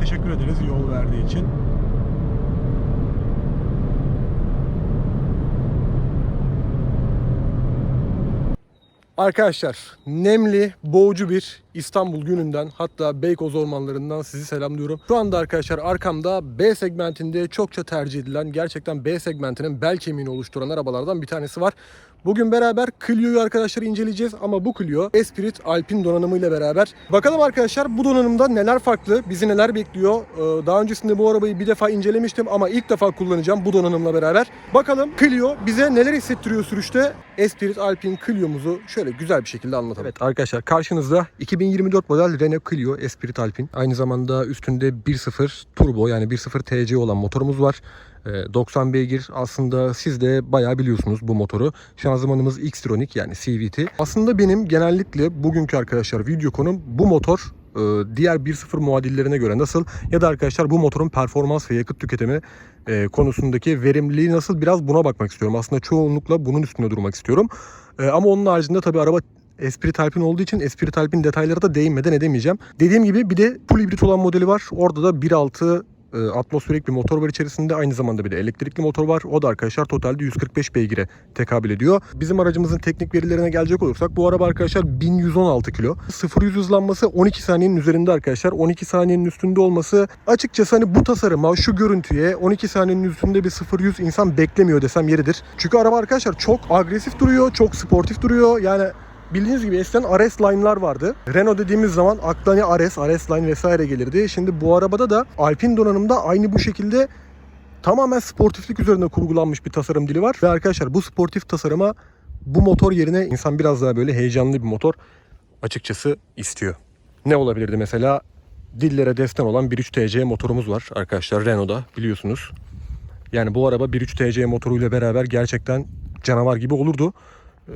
teşekkür ederiz yol verdiği için. Arkadaşlar nemli, boğucu bir İstanbul gününden hatta Beykoz ormanlarından sizi selamlıyorum. Şu anda arkadaşlar arkamda B segmentinde çokça tercih edilen gerçekten B segmentinin bel kemiğini oluşturan arabalardan bir tanesi var. Bugün beraber Clio'yu arkadaşlar inceleyeceğiz ama bu Clio Esprit Alpine donanımıyla beraber. Bakalım arkadaşlar bu donanımda neler farklı, bizi neler bekliyor. Ee, Daha öncesinde bu arabayı bir defa incelemiştim ama ilk defa kullanacağım bu donanımla beraber. Bakalım Clio bize neler hissettiriyor sürüşte. Esprit Alpine Clio'muzu şöyle güzel bir şekilde anlatalım. Evet arkadaşlar karşınızda 2024 model Renault Clio Esprit Alpine. Aynı zamanda üstünde 1.0 turbo yani 1.0 TC olan motorumuz var. Ee, 90 beygir aslında siz de bayağı biliyorsunuz bu motoru. Şanzımanımız Xtronic yani CVT. Aslında benim genellikle bugünkü arkadaşlar video konum bu motor e, diğer 1.0 muadillerine göre nasıl ya da arkadaşlar bu motorun performans ve yakıt tüketimi e, konusundaki verimliliği nasıl biraz buna bakmak istiyorum. Aslında çoğunlukla bunun üstünde durmak istiyorum. E, ama onun haricinde tabii araba Esprit Alpine olduğu için Esprit Alpine detaylara da değinmeden edemeyeceğim. Dediğim gibi bir de full hibrit olan modeli var. Orada da 1.6 e, atmosferik bir motor var içerisinde. Aynı zamanda bir de elektrikli motor var. O da arkadaşlar totalde 145 beygire tekabül ediyor. Bizim aracımızın teknik verilerine gelecek olursak bu araba arkadaşlar 1116 kilo. 0-100 hızlanması 12 saniyenin üzerinde arkadaşlar. 12 saniyenin üstünde olması açıkçası hani bu tasarıma şu görüntüye 12 saniyenin üstünde bir 0-100 insan beklemiyor desem yeridir. Çünkü araba arkadaşlar çok agresif duruyor, çok sportif duruyor. Yani Bildiğiniz gibi eskiden RS line'lar vardı. Renault dediğimiz zaman akla ne RS, RS line vesaire gelirdi. Şimdi bu arabada da Alpine donanımda aynı bu şekilde tamamen sportiflik üzerine kurgulanmış bir tasarım dili var. Ve arkadaşlar bu sportif tasarıma bu motor yerine insan biraz daha böyle heyecanlı bir motor açıkçası istiyor. Ne olabilirdi mesela? Dillere destan olan 1.3 TC motorumuz var arkadaşlar Renault'da biliyorsunuz. Yani bu araba 1.3 TC motoruyla beraber gerçekten canavar gibi olurdu.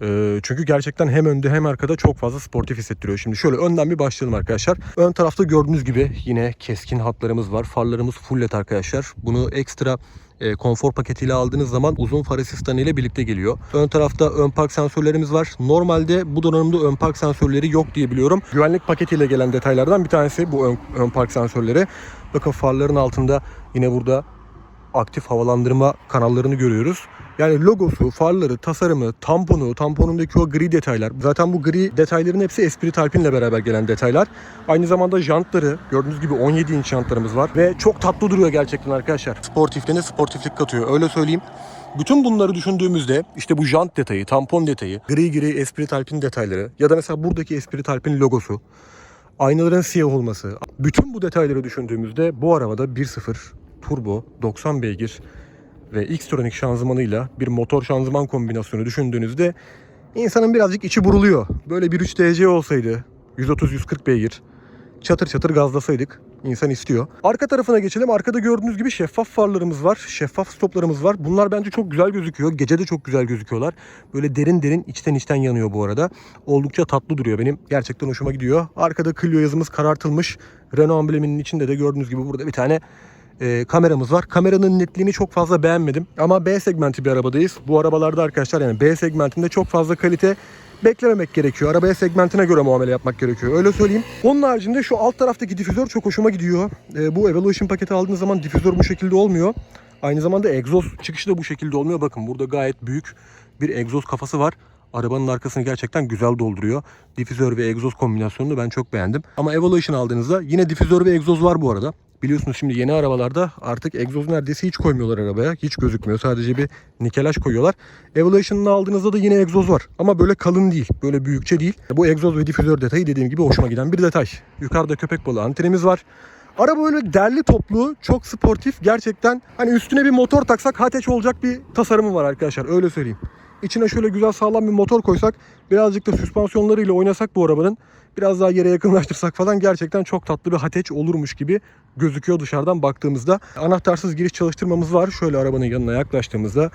Ee, çünkü gerçekten hem önde hem arkada çok fazla sportif hissettiriyor. Şimdi şöyle önden bir başlayalım arkadaşlar. Ön tarafta gördüğünüz gibi yine keskin hatlarımız var. Farlarımız full led arkadaşlar. Bunu ekstra e, konfor paketiyle aldığınız zaman uzun far asistanı ile birlikte geliyor. Ön tarafta ön park sensörlerimiz var. Normalde bu donanımda ön park sensörleri yok diye biliyorum. Güvenlik paketiyle gelen detaylardan bir tanesi bu ön, ön park sensörleri. Bakın farların altında yine burada aktif havalandırma kanallarını görüyoruz. Yani logosu, farları, tasarımı, tamponu, tamponundaki o gri detaylar. Zaten bu gri detayların hepsi Esprit Alpine ile beraber gelen detaylar. Aynı zamanda jantları, gördüğünüz gibi 17 inç jantlarımız var. Ve çok tatlı duruyor gerçekten arkadaşlar. Sportifliğine sportiflik katıyor, öyle söyleyeyim. Bütün bunları düşündüğümüzde işte bu jant detayı, tampon detayı, gri gri Esprit Alpine detayları ya da mesela buradaki Esprit Alpine logosu, aynaların siyah olması. Bütün bu detayları düşündüğümüzde bu arabada 1.0 turbo 90 beygir ve Xtronic şanzımanıyla bir motor şanzıman kombinasyonu düşündüğünüzde insanın birazcık içi buruluyor. Böyle bir 3 TC olsaydı 130-140 beygir çatır çatır gazlasaydık insan istiyor. Arka tarafına geçelim. Arkada gördüğünüz gibi şeffaf farlarımız var. Şeffaf stoplarımız var. Bunlar bence çok güzel gözüküyor. Gece de çok güzel gözüküyorlar. Böyle derin derin içten içten yanıyor bu arada. Oldukça tatlı duruyor benim. Gerçekten hoşuma gidiyor. Arkada Clio yazımız karartılmış. Renault ambleminin içinde de gördüğünüz gibi burada bir tane e, kameramız var. Kameranın netliğini çok fazla beğenmedim. Ama B segmenti bir arabadayız. Bu arabalarda arkadaşlar yani B segmentinde çok fazla kalite beklememek gerekiyor. Arabaya segmentine göre muamele yapmak gerekiyor. Öyle söyleyeyim. Onun haricinde şu alt taraftaki difüzör çok hoşuma gidiyor. E, bu Evolution paketi aldığınız zaman difüzör bu şekilde olmuyor. Aynı zamanda egzoz çıkışı da bu şekilde olmuyor. Bakın burada gayet büyük bir egzoz kafası var. Arabanın arkasını gerçekten güzel dolduruyor. Difüzör ve egzoz kombinasyonunu ben çok beğendim. Ama Evolution aldığınızda yine difüzör ve egzoz var bu arada. Biliyorsunuz şimdi yeni arabalarda artık egzoz neredeyse hiç koymuyorlar arabaya. Hiç gözükmüyor. Sadece bir nikelaj koyuyorlar. Evolution'ını aldığınızda da yine egzoz var. Ama böyle kalın değil. Böyle büyükçe değil. Bu egzoz ve difüzör detayı dediğim gibi hoşuma giden bir detay. Yukarıda köpek balığı antenimiz var. Araba böyle derli toplu, çok sportif. Gerçekten hani üstüne bir motor taksak hateç olacak bir tasarımı var arkadaşlar. Öyle söyleyeyim. İçine şöyle güzel sağlam bir motor koysak, birazcık da süspansiyonlarıyla oynasak bu arabanın, biraz daha yere yakınlaştırsak falan gerçekten çok tatlı bir hateç olurmuş gibi gözüküyor dışarıdan baktığımızda. Anahtarsız giriş çalıştırmamız var. Şöyle arabanın yanına yaklaştığımızda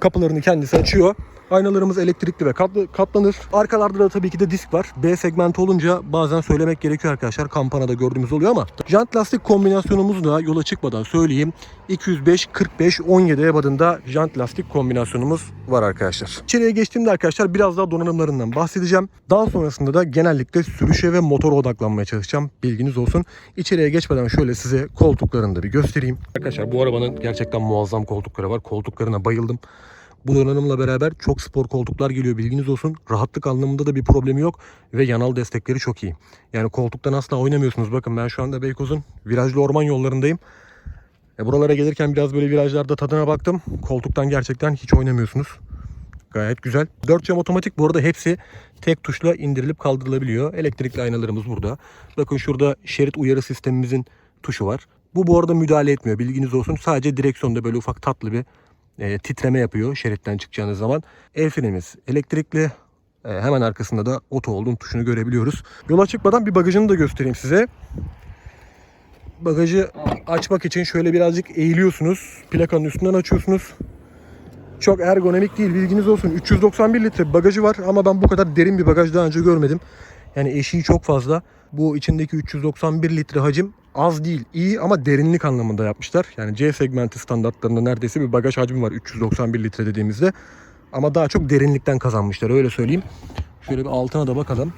kapılarını kendisi açıyor. Aynalarımız elektrikli ve katlanır. Arkalarda da tabii ki de disk var. B segmenti olunca bazen söylemek gerekiyor arkadaşlar. Kampanada gördüğümüz oluyor ama jant lastik kombinasyonumuzu da yola çıkmadan söyleyeyim. 205 45 17 ebadında jant lastik kombinasyonumuz var arkadaşlar. İçeriye geçtiğimde arkadaşlar biraz daha donanımlarından bahsedeceğim. Daha sonrasında da genellikle sürüşe ve motora odaklanmaya çalışacağım. Bilginiz olsun. İçeriye geçmeden şöyle size koltuklarını da bir göstereyim. Arkadaşlar bu arabanın gerçekten muazzam koltukları var. Koltuklarına bayıldım. Bu donanımla beraber çok spor koltuklar geliyor bilginiz olsun. Rahatlık anlamında da bir problemi yok ve yanal destekleri çok iyi. Yani koltuktan asla oynamıyorsunuz. Bakın ben şu anda Beykoz'un virajlı orman yollarındayım. E buralara gelirken biraz böyle virajlarda tadına baktım. Koltuktan gerçekten hiç oynamıyorsunuz. Gayet güzel. 4 cam otomatik bu arada hepsi tek tuşla indirilip kaldırılabiliyor. Elektrikli aynalarımız burada. Bakın şurada şerit uyarı sistemimizin tuşu var. Bu bu arada müdahale etmiyor bilginiz olsun. Sadece direksiyonda böyle ufak tatlı bir e, titreme yapıyor şeritten çıkacağınız zaman. El frenimiz elektrikli. E, hemen arkasında da oto olduğun tuşunu görebiliyoruz. Yola çıkmadan bir bagajını da göstereyim size. Bagajı açmak için şöyle birazcık eğiliyorsunuz. Plakanın üstünden açıyorsunuz. Çok ergonomik değil bilginiz olsun. 391 litre bagajı var ama ben bu kadar derin bir bagaj daha önce görmedim. Yani eşiği çok fazla. Bu içindeki 391 litre hacim az değil. iyi ama derinlik anlamında yapmışlar. Yani C segmenti standartlarında neredeyse bir bagaj hacmi var 391 litre dediğimizde. Ama daha çok derinlikten kazanmışlar öyle söyleyeyim. Şöyle bir altına da bakalım.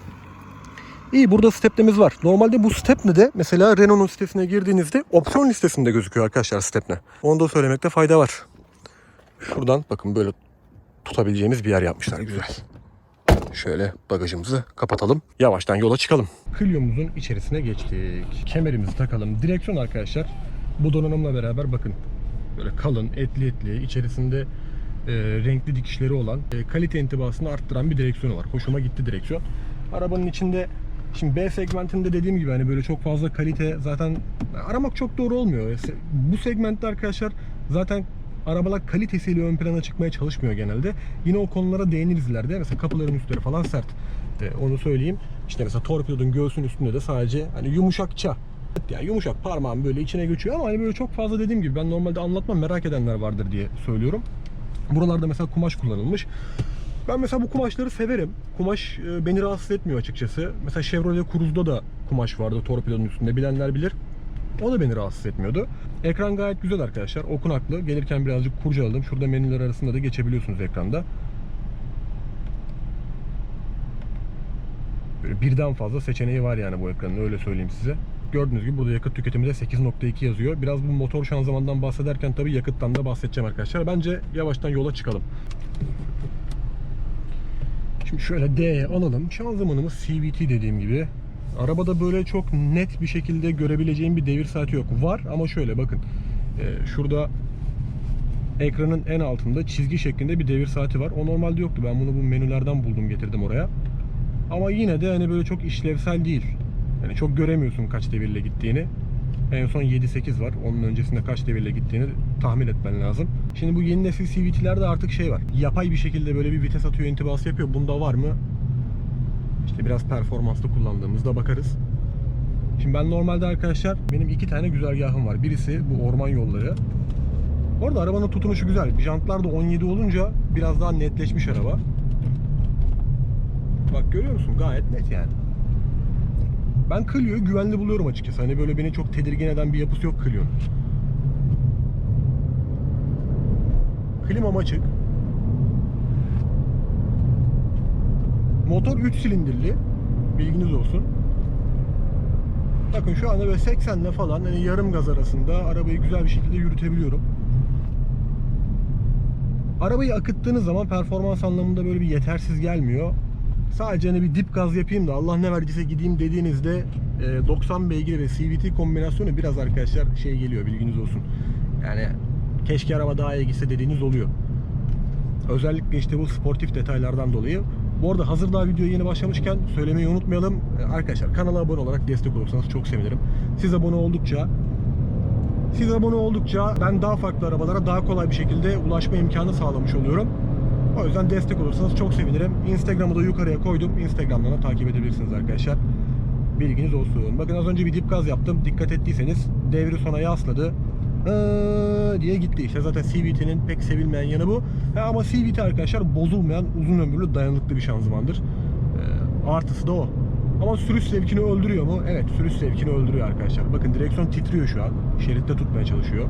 İyi burada stepnemiz var. Normalde bu stepne de mesela Renault'un sitesine girdiğinizde opsiyon listesinde gözüküyor arkadaşlar stepne. Onu da söylemekte fayda var. Şuradan bakın böyle tutabileceğimiz bir yer yapmışlar güzel. Şöyle bagajımızı kapatalım. Yavaştan yola çıkalım. Clio'muzun içerisine geçtik. Kemerimizi takalım. Direksiyon arkadaşlar bu donanımla beraber bakın böyle kalın, etli etli, içerisinde e, renkli dikişleri olan, e, kalite intibasını arttıran bir direksiyonu var. Hoşuma gitti direksiyon. Arabanın içinde Şimdi B segmentinde dediğim gibi hani böyle çok fazla kalite zaten aramak çok doğru olmuyor. Bu segmentte arkadaşlar zaten arabalar kalitesiyle ön plana çıkmaya çalışmıyor genelde. Yine o konulara değiniriz ileride. Mesela kapıların üstleri falan sert. Ee, onu söyleyeyim. İşte mesela torpidonun göğsün üstünde de sadece hani yumuşakça yani yumuşak parmağım böyle içine geçiyor ama hani böyle çok fazla dediğim gibi ben normalde anlatmam merak edenler vardır diye söylüyorum. Buralarda mesela kumaş kullanılmış. Ben mesela bu kumaşları severim. Kumaş e, beni rahatsız etmiyor açıkçası. Mesela Chevrolet Cruze'da da kumaş vardı torpidonun üstünde. Bilenler bilir. O da beni rahatsız etmiyordu. Ekran gayet güzel arkadaşlar. Okunaklı. Gelirken birazcık kurcaladım. Şurada menüler arasında da geçebiliyorsunuz ekranda. Böyle birden fazla seçeneği var yani bu ekranın öyle söyleyeyim size. Gördüğünüz gibi burada yakıt tüketimi de 8.2 yazıyor. Biraz bu motor şanzımandan bahsederken tabii yakıttan da bahsedeceğim arkadaşlar. Bence yavaştan yola çıkalım. Şimdi şöyle D'ye alalım. Şanzımanımız CVT dediğim gibi. Arabada böyle çok net bir şekilde görebileceğim bir devir saati yok. Var ama şöyle bakın. Ee, şurada ekranın en altında çizgi şeklinde bir devir saati var. O normalde yoktu. Ben bunu bu menülerden buldum getirdim oraya. Ama yine de hani böyle çok işlevsel değil. Yani çok göremiyorsun kaç devirle gittiğini. En son 7-8 var. Onun öncesinde kaç devirle gittiğini tahmin etmen lazım. Şimdi bu yeni nesil CVT'lerde artık şey var. Yapay bir şekilde böyle bir vites atıyor, intibası yapıyor. Bunda var mı? İşte biraz performanslı kullandığımızda bakarız. Şimdi ben normalde arkadaşlar benim iki tane güzergahım var. Birisi bu orman yolları. Orada arabanın tutunuşu güzel. Jantlar da 17 olunca biraz daha netleşmiş araba. Bak görüyor musun? Gayet net yani. Ben Clio'yu güvenli buluyorum açıkçası. Hani böyle beni çok tedirgin eden bir yapısı yok Clio'nun. Klimam açık. Motor 3 silindirli. Bilginiz olsun. Bakın şu anda böyle 80 ile falan hani yarım gaz arasında arabayı güzel bir şekilde yürütebiliyorum. Arabayı akıttığınız zaman performans anlamında böyle bir yetersiz gelmiyor. Sadece hani bir dip gaz yapayım da Allah ne verdiyse gideyim dediğinizde e, 90 beygir ve CVT kombinasyonu biraz arkadaşlar şey geliyor bilginiz olsun. Yani keşke araba daha iyi gitse dediğiniz oluyor. Özellikle işte bu sportif detaylardan dolayı. Bu arada hazır daha videoya yeni başlamışken söylemeyi unutmayalım. E, Arkadaşlar kanala abone olarak destek olursanız çok sevinirim. Siz abone oldukça siz abone oldukça ben daha farklı arabalara daha kolay bir şekilde ulaşma imkanı sağlamış oluyorum. O yüzden destek olursanız çok sevinirim. Instagram'ı da yukarıya koydum. Instagram'dan da takip edebilirsiniz arkadaşlar. Bilginiz olsun. Bakın az önce bir dip gaz yaptım. Dikkat ettiyseniz devri sona yasladı. Hı diye gitti. İşte zaten CVT'nin pek sevilmeyen yanı bu. Ha, ama CVT arkadaşlar bozulmayan uzun ömürlü dayanıklı bir şanzımandır. Ee, artısı da o. Ama sürüş zevkini öldürüyor mu? Evet sürüş zevkini öldürüyor arkadaşlar. Bakın direksiyon titriyor şu an. Şeritte tutmaya çalışıyor.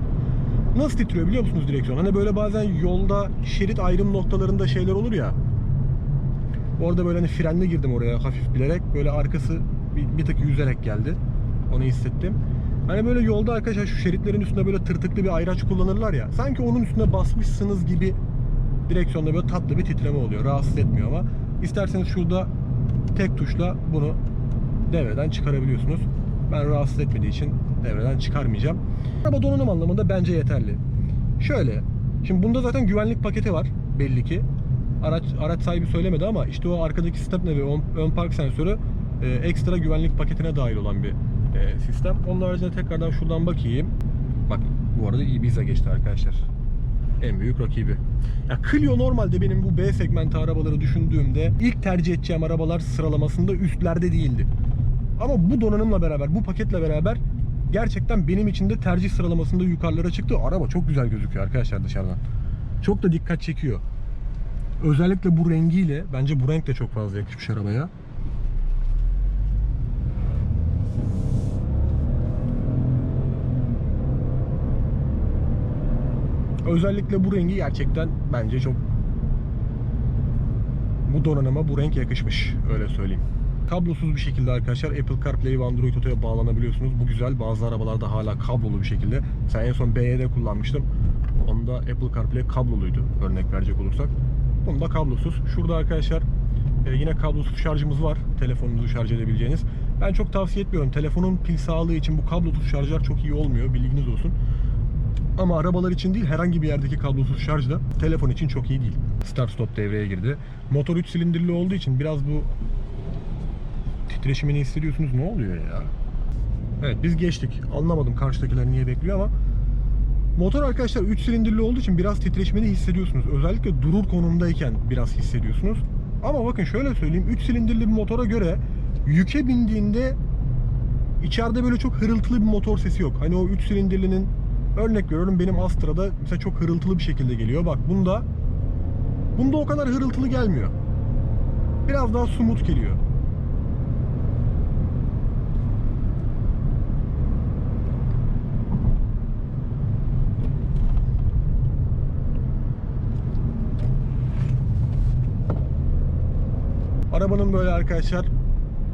Nasıl titriyor biliyor musunuz direksiyon? Hani böyle bazen yolda şerit ayrım noktalarında şeyler olur ya. Orada böyle hani frenle girdim oraya hafif bilerek. Böyle arkası bir, bir tık yüzerek geldi. Onu hissettim. Hani böyle yolda arkadaşlar şu şeritlerin üstünde böyle tırtıklı bir ayraç kullanırlar ya. Sanki onun üstüne basmışsınız gibi direksiyonda böyle tatlı bir titreme oluyor. Rahatsız etmiyor ama. İsterseniz şurada tek tuşla bunu devreden çıkarabiliyorsunuz. Ben rahatsız etmediği için devreden çıkarmayacağım. Araba donanım anlamında bence yeterli. Şöyle. Şimdi bunda zaten güvenlik paketi var belli ki. Araç araç sahibi söylemedi ama işte o arkadaki stepne ve ön, ön park sensörü e, ekstra güvenlik paketine dahil olan bir e, sistem. Onun haricinde tekrardan şuradan bakayım. Bak bu arada Ibiza geçti arkadaşlar. En büyük rakibi. Ya Clio normalde benim bu B segmenti arabaları düşündüğümde ilk tercih edeceğim arabalar sıralamasında üstlerde değildi. Ama bu donanımla beraber, bu paketle beraber gerçekten benim için de tercih sıralamasında yukarılara çıktı. Araba çok güzel gözüküyor arkadaşlar dışarıdan. Çok da dikkat çekiyor. Özellikle bu rengiyle, bence bu renk de çok fazla yakışmış arabaya. Özellikle bu rengi gerçekten bence çok bu donanıma bu renk yakışmış öyle söyleyeyim. Kablosuz bir şekilde arkadaşlar Apple CarPlay ve Android Auto'ya bağlanabiliyorsunuz. Bu güzel. Bazı arabalarda hala kablolu bir şekilde. Mesela en son BYD kullanmıştım. Onda Apple CarPlay kabloluydu örnek verecek olursak. Bunda kablosuz. Şurada arkadaşlar e, yine kablosuz şarjımız var. Telefonunuzu şarj edebileceğiniz. Ben çok tavsiye etmiyorum. Telefonun pil sağlığı için bu kablosuz şarjlar çok iyi olmuyor. Bilginiz olsun. Ama arabalar için değil herhangi bir yerdeki kablosuz şarj da telefon için çok iyi değil. Start stop devreye girdi. Motor 3 silindirli olduğu için biraz bu titreşimini hissediyorsunuz. Ne oluyor ya? Evet biz geçtik. Anlamadım karşıdakiler niye bekliyor ama Motor arkadaşlar 3 silindirli olduğu için biraz titreşimini hissediyorsunuz. Özellikle durur konumdayken biraz hissediyorsunuz. Ama bakın şöyle söyleyeyim 3 silindirli bir motora göre yüke bindiğinde içeride böyle çok hırıltılı bir motor sesi yok. Hani o 3 silindirlinin örnek veriyorum benim Astra'da mesela çok hırıltılı bir şekilde geliyor. Bak bunda bunda o kadar hırıltılı gelmiyor. Biraz daha smooth geliyor. Arabanın böyle arkadaşlar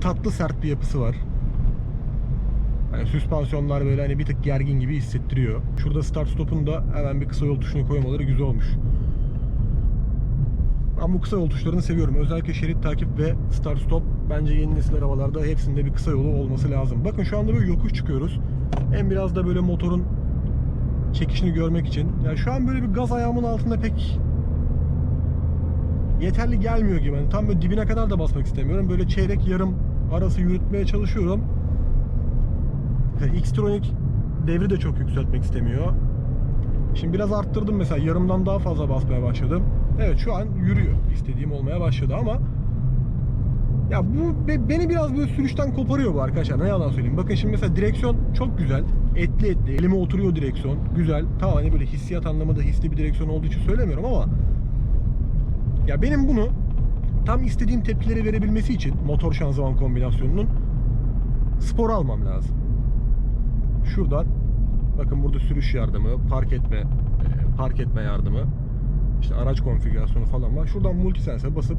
tatlı sert bir yapısı var. Hani süspansiyonlar böyle hani bir tık gergin gibi hissettiriyor. Şurada start stop'un da hemen bir kısa yol tuşunu koymaları güzel olmuş. Ben bu kısa yol tuşlarını seviyorum. Özellikle şerit takip ve start stop bence yeni nesil arabalarda hepsinde bir kısa yolu olması lazım. Bakın şu anda böyle yokuş çıkıyoruz. Hem biraz da böyle motorun çekişini görmek için. Yani şu an böyle bir gaz ayağımın altında pek yeterli gelmiyor gibi. Yani tam böyle dibine kadar da basmak istemiyorum. Böyle çeyrek yarım arası yürütmeye çalışıyorum. Mesela Xtronic devri de çok yükseltmek istemiyor. Şimdi biraz arttırdım mesela yarımdan daha fazla basmaya başladım. Evet şu an yürüyor. İstediğim olmaya başladı ama ya bu be- beni biraz böyle sürüşten koparıyor bu arkadaşlar. Ne yalan söyleyeyim. Bakın şimdi mesela direksiyon çok güzel. Etli etli. Elime oturuyor direksiyon. Güzel. Tamam hani böyle hissiyat anlamında hisli bir direksiyon olduğu için söylemiyorum ama ya benim bunu tam istediğim tepkileri verebilmesi için motor şanzıman kombinasyonunun spor almam lazım. Şuradan bakın burada sürüş yardımı, park etme e, park etme yardımı, işte araç konfigürasyonu falan var. Şuradan multisense basıp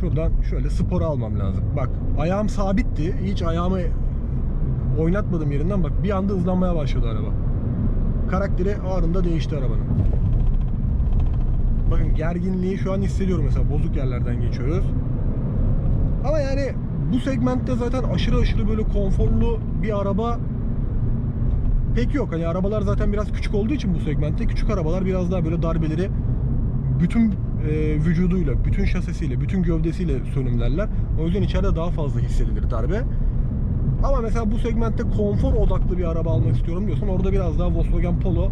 şuradan şöyle spor almam lazım. Bak ayağım sabitti. Hiç ayağımı oynatmadım yerinden. Bak bir anda hızlanmaya başladı araba. Karakteri anında değişti arabanın. Bakın gerginliği şu an hissediyorum mesela bozuk yerlerden geçiyoruz. Ama yani bu segmentte zaten aşırı aşırı böyle konforlu bir araba pek yok. Hani arabalar zaten biraz küçük olduğu için bu segmentte küçük arabalar biraz daha böyle darbeleri bütün e, vücuduyla, bütün şasisiyle, bütün gövdesiyle sönümlerler. O yüzden içeride daha fazla hissedilir darbe. Ama mesela bu segmentte konfor odaklı bir araba almak istiyorum diyorsan orada biraz daha Volkswagen Polo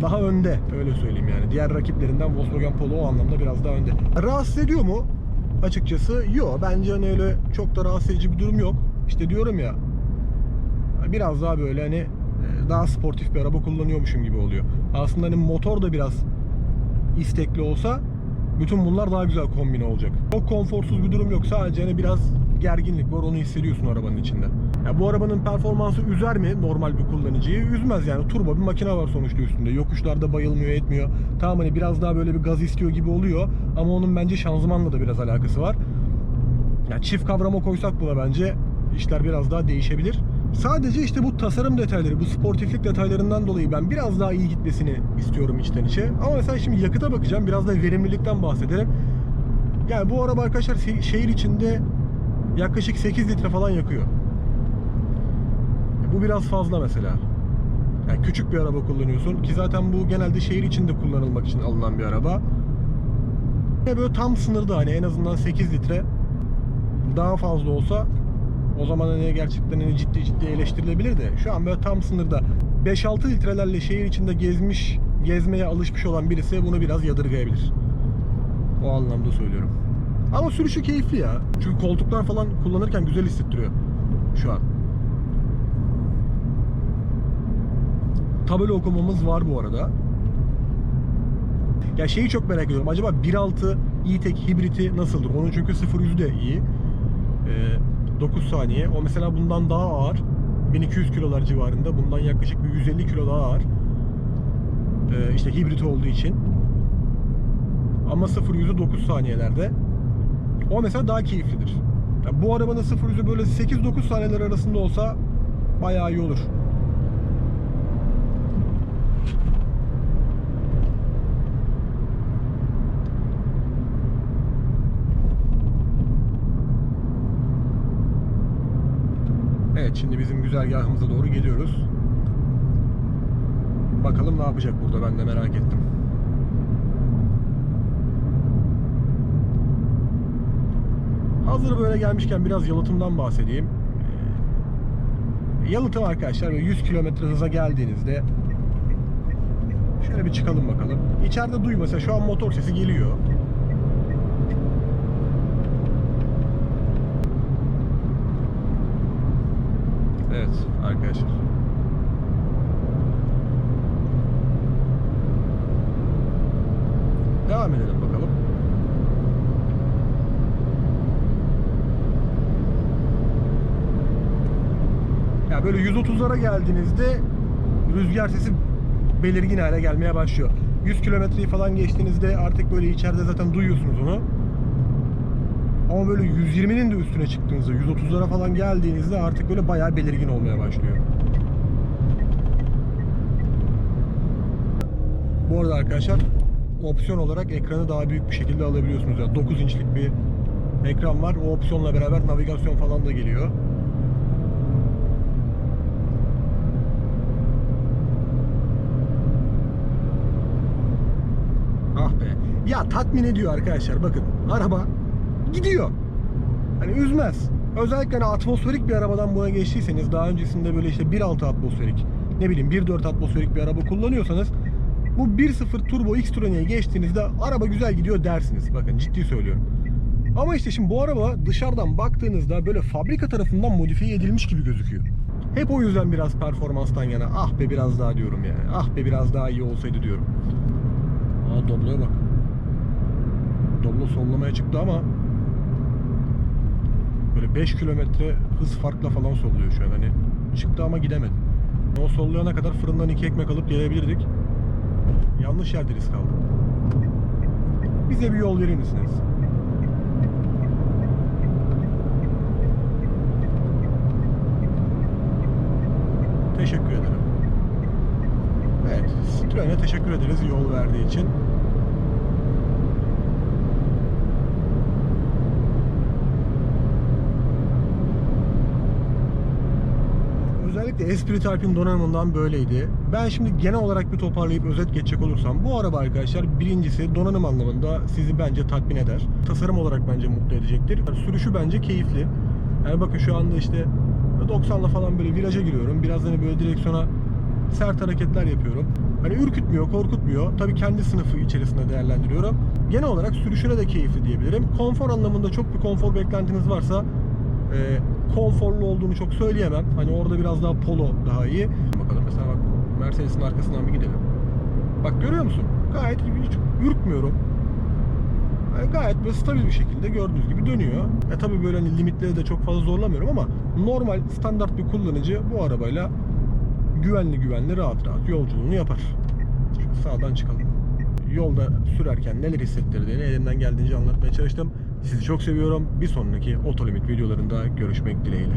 daha önde öyle söyleyeyim yani. Diğer rakiplerinden Volkswagen Polo o anlamda biraz daha önde. Rahatsız ediyor mu? Açıkçası yok. Bence hani öyle çok da rahatsız edici bir durum yok. İşte diyorum ya biraz daha böyle hani e, daha sportif bir araba kullanıyormuşum gibi oluyor. Aslında hani motor da biraz istekli olsa bütün bunlar daha güzel kombine olacak. Çok konforsuz bir durum yok. Sadece hani biraz gerginlik var. Onu hissediyorsun arabanın içinde. Ya bu arabanın performansı üzer mi normal bir kullanıcıyı? Üzmez yani. Turbo bir makine var sonuçta üstünde. Yokuşlarda bayılmıyor, etmiyor. Tamam hani biraz daha böyle bir gaz istiyor gibi oluyor. Ama onun bence şanzımanla da biraz alakası var. Ya çift kavrama koysak buna bence işler biraz daha değişebilir. Sadece işte bu tasarım detayları, bu sportiflik detaylarından dolayı ben biraz daha iyi gitmesini istiyorum içten içe. Ama mesela şimdi yakıta bakacağım. Biraz da verimlilikten bahsedelim. Yani bu araba arkadaşlar şe- şehir içinde yaklaşık 8 litre falan yakıyor. Bu biraz fazla mesela. Yani küçük bir araba kullanıyorsun ki zaten bu genelde şehir içinde kullanılmak için alınan bir araba. Böyle tam sınırda hani en azından 8 litre daha fazla olsa o zaman hani gerçekten hani ciddi ciddi eleştirilebilir de şu an böyle tam sınırda 5-6 litrelerle şehir içinde gezmiş, gezmeye alışmış olan birisi bunu biraz yadırgayabilir. O anlamda söylüyorum. Ama sürüşü keyifli ya. Çünkü koltuklar falan kullanırken güzel hissettiriyor şu an. Tabela okumamız var bu arada. Ya şeyi çok merak ediyorum. Acaba 1.6 e-Tech hibriti nasıldır? Onun çünkü 0 yüzü de iyi. Ee, 9 saniye. O mesela bundan daha ağır. 1200 kilolar civarında. Bundan yaklaşık bir 150 kilo daha ağır. Ee, işte hibrit olduğu için. Ama 0 yüzü 9 saniyelerde. O mesela daha keyiflidir. Ya bu arabanın 0 yüzü böyle 8-9 saniyeler arasında olsa bayağı iyi olur. Şimdi bizim güzergahımıza doğru geliyoruz. Bakalım ne yapacak burada ben de merak ettim. Hazır böyle gelmişken biraz yalıtımdan bahsedeyim. Ee, Yalıtım arkadaşlar böyle 100 km hıza geldiğinizde şöyle bir çıkalım bakalım. İçeride duy mesela şu an motor sesi geliyor. Evet arkadaşlar. Devam edelim bakalım. Ya böyle 130'lara geldiğinizde rüzgar sesi belirgin hale gelmeye başlıyor. 100 kilometreyi falan geçtiğinizde artık böyle içeride zaten duyuyorsunuz onu. Ama böyle 120'nin de üstüne çıktığınızda 130'lara falan geldiğinizde artık böyle bayağı belirgin olmaya başlıyor. Bu arada arkadaşlar opsiyon olarak ekranı daha büyük bir şekilde alabiliyorsunuz. Yani 9 inçlik bir ekran var. O opsiyonla beraber navigasyon falan da geliyor. Ah be. Ya tatmin ediyor arkadaşlar bakın. Araba gidiyor. Hani üzmez. Özellikle hani atmosferik bir arabadan buna geçtiyseniz daha öncesinde böyle işte 1.6 atmosferik ne bileyim 1.4 atmosferik bir araba kullanıyorsanız bu 1.0 turbo X-Tronics'e geçtiğinizde araba güzel gidiyor dersiniz. Bakın ciddi söylüyorum. Ama işte şimdi bu araba dışarıdan baktığınızda böyle fabrika tarafından modifiye edilmiş gibi gözüküyor. Hep o yüzden biraz performanstan yana ah be biraz daha diyorum yani. Ah be biraz daha iyi olsaydı diyorum. Aa Doblo'ya bak. Doblo sollamaya çıktı ama böyle 5 kilometre hız farkla falan solluyor şu an hani çıktı ama gidemedi. O sollayana kadar fırından iki ekmek alıp gelebilirdik. Yanlış yerde risk aldık. Bize bir yol verir misiniz? Teşekkür ederim. Evet, Citroen'e teşekkür ederiz yol verdiği için. Özellikle Esprit Type'in donanımından böyleydi. Ben şimdi genel olarak bir toparlayıp özet geçecek olursam bu araba arkadaşlar birincisi donanım anlamında sizi bence tatmin eder. Tasarım olarak bence mutlu edecektir. Sürüşü bence keyifli. Yani bakın şu anda işte 90'la falan böyle viraja giriyorum. Biraz hani böyle direksiyona sert hareketler yapıyorum. Hani ürkütmüyor, korkutmuyor. Tabii kendi sınıfı içerisinde değerlendiriyorum. Genel olarak sürüşüne de keyifli diyebilirim. Konfor anlamında çok bir konfor beklentiniz varsa konforlu olduğunu çok söyleyemem. Hani orada biraz daha polo daha iyi. bakalım. Mesela bak Mercedes'in arkasından bir gidelim. Bak görüyor musun? Gayet iyi, hiç ürkmüyorum. Yani gayet böyle stabil bir şekilde gördüğünüz gibi dönüyor. E tabi böyle hani limitleri de çok fazla zorlamıyorum ama normal standart bir kullanıcı bu arabayla güvenli güvenli rahat rahat yolculuğunu yapar. Şu sağdan çıkalım. Yolda sürerken neler hissettirdiğini elimden geldiğince anlatmaya çalıştım. Sizi çok seviyorum. Bir sonraki Otolimit videolarında görüşmek dileğiyle.